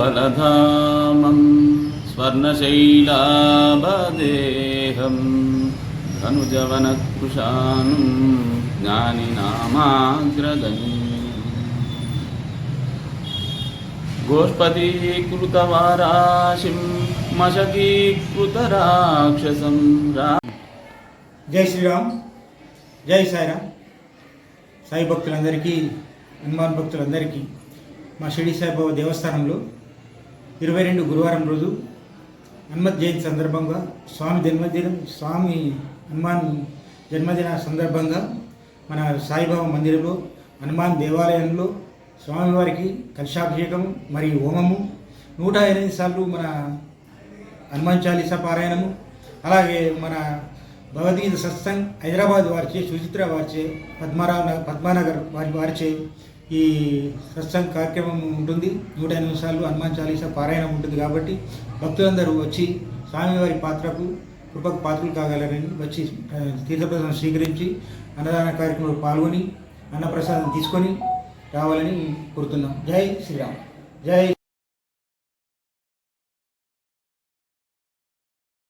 अतुलितबलधामं स्वर्णशैलाभदेहं धनुजवनकृशानं ज्ञानिनामाग्रगण्यम् गोष्पदीकृतवाराशिं मशकीकृतराक्षसं रा జై శ్రీరామ్ జై సాయిరామ్ సాయి భక్తులందరికీ హనుమాన్ భక్తులందరికీ మా షిరిడి సాయిబాబా దేవస్థానంలో ఇరవై రెండు గురువారం రోజు హనుమత్ జయంతి సందర్భంగా స్వామి జన్మదినం స్వామి హనుమాన్ జన్మదిన సందర్భంగా మన సాయిబాబా మందిరంలో హనుమాన్ దేవాలయంలో స్వామివారికి కలశాభిషేకం మరియు హోమము నూట ఎనిమిది సార్లు మన హనుమాన్ చాలీసా పారాయణము అలాగే మన భగవద్గీత సత్సంగ్ హైదరాబాద్ వారిచే సుచిత్ర వారిచే పద్మారావు పద్మానగర్ వారి వారిచే ఈ సత్సంగ్ కార్యక్రమం ఉంటుంది. నూట ఎనిమిది సార్లు హనుమాన్ చాలీసా పారాయణం ఉంటుంది కాబట్టి భక్తులందరూ వచ్చి స్వామివారి పాత్రకు కృపకు పాత్రలు కాగలరని వచ్చి ఆ, తీర్థప్రసాదం స్వీకరించి అన్నదాన కార్యక్రమంలో పాల్గొని అన్నప్రసాదం తీసుకొని రావాలని కోరుతున్నాం. జై శ్రీరామ్. జై